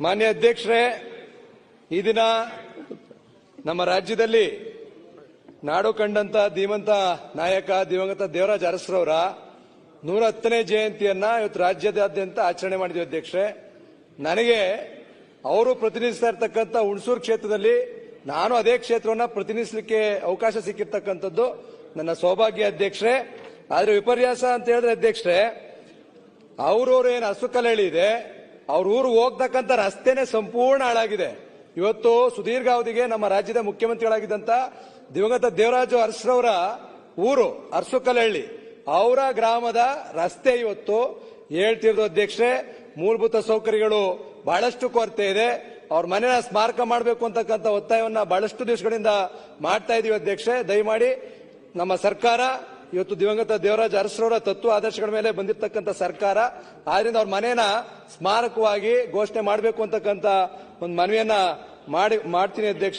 ಮಾನ್ಯ ಅಧ್ಯಕ್ಷರೇ, ಈ ದಿನ ನಮ್ಮ ರಾಜ್ಯದಲ್ಲಿ ನಾಡು ಕಂಡಂತ ಧೀಮಂತ ನಾಯಕ ದಿವಂಗತ ದೇವರಾಜ ಅರಸರವರ ನೂರ ಹತ್ತನೇ ಜಯಂತಿಯನ್ನ ಇವತ್ತು ರಾಜ್ಯದಾದ್ಯಂತ ಆಚರಣೆ ಮಾಡಿದ್ವಿ ಅಧ್ಯಕ್ಷರೇ. ನನಗೆ ಅವರು ಪ್ರತಿನಿಧಿಸ್ತಾ ಇರ್ತಕ್ಕಂಥ ಹುಣಸೂರು ಕ್ಷೇತ್ರದಲ್ಲಿ ನಾನು ಅದೇ ಕ್ಷೇತ್ರವನ್ನ ಪ್ರತಿನಿಧಿಸಲಿಕ್ಕೆ ಅವಕಾಶ ಸಿಕ್ಕಿರ್ತಕ್ಕಂಥದ್ದು ನನ್ನ ಸೌಭಾಗ್ಯ ಅಧ್ಯಕ್ಷರೇ. ಆದ್ರೆ ವಿಪರ್ಯಾಸ ಅಂತ ಹೇಳಿದ್ರೆ ಅಧ್ಯಕ್ಷರೇ, ಅವ್ರವ್ರು ಏನು ಹಸುಕಲಹಳ್ಳಿ ಇದೆ ಅವ್ರ ಊರು ಹೋಗ್ತಕ್ಕಂಥ ರಸ್ತೆನೆ ಸಂಪೂರ್ಣ ಹಾಳಾಗಿದೆ. ಇವತ್ತು ಸುದೀರ್ಘ ಅವಧಿಗೆ ನಮ್ಮ ರಾಜ್ಯದ ಮುಖ್ಯಮಂತ್ರಿಗಳಾಗಿದ್ದಂತ ದಿವಂಗತ ದೇವರಾಜು ಅರಸರವರ ಊರು ಅರಸುಕಲಹಳ್ಳಿ, ಅವರ ಗ್ರಾಮದ ರಸ್ತೆ ಇವತ್ತು ಹೇಳ್ತಿರೋದು ಅಧ್ಯಕ್ಷರೇ, ಮೂಲಭೂತ ಸೌಕರ್ಯಗಳು ಬಹಳಷ್ಟು ಕೊರತೆ ಇದೆ. ಅವ್ರ ಮನೆಯ ಸ್ಮಾರಕ ಮಾಡಬೇಕು ಅಂತಕ್ಕಂಥ ಒತ್ತಾಯವನ್ನ ಬಹಳಷ್ಟು ದಿವಸಗಳಿಂದ ಮಾಡ್ತಾ ಇದೀವಿ ಅಧ್ಯಕ್ಷೆ ದಯಮಾಡಿ ನಮ್ಮ ಸರ್ಕಾರ ಇವತ್ತು ದಿವಂಗತ ದೇವರಾಜ ಅರಸರವರ ತತ್ವ ಆದರ್ಶಗಳ ಮೇಲೆ ಬಂದಿರತಕ್ಕಂಥ ಸರ್ಕಾರ. ಆದ್ರಿಂದ ಅವ್ರ ಮನೇನ ಸ್ಮಾರಕವಾಗಿ ಘೋಷಣೆ ಮಾಡಬೇಕು ಅಂತಕ್ಕಂಥ ಒಂದು ಮನವಿಯನ್ನ ಮಾಡಿ, ಮಾಡ್ತೀನಿ ಅಧ್ಯಕ್ಷ.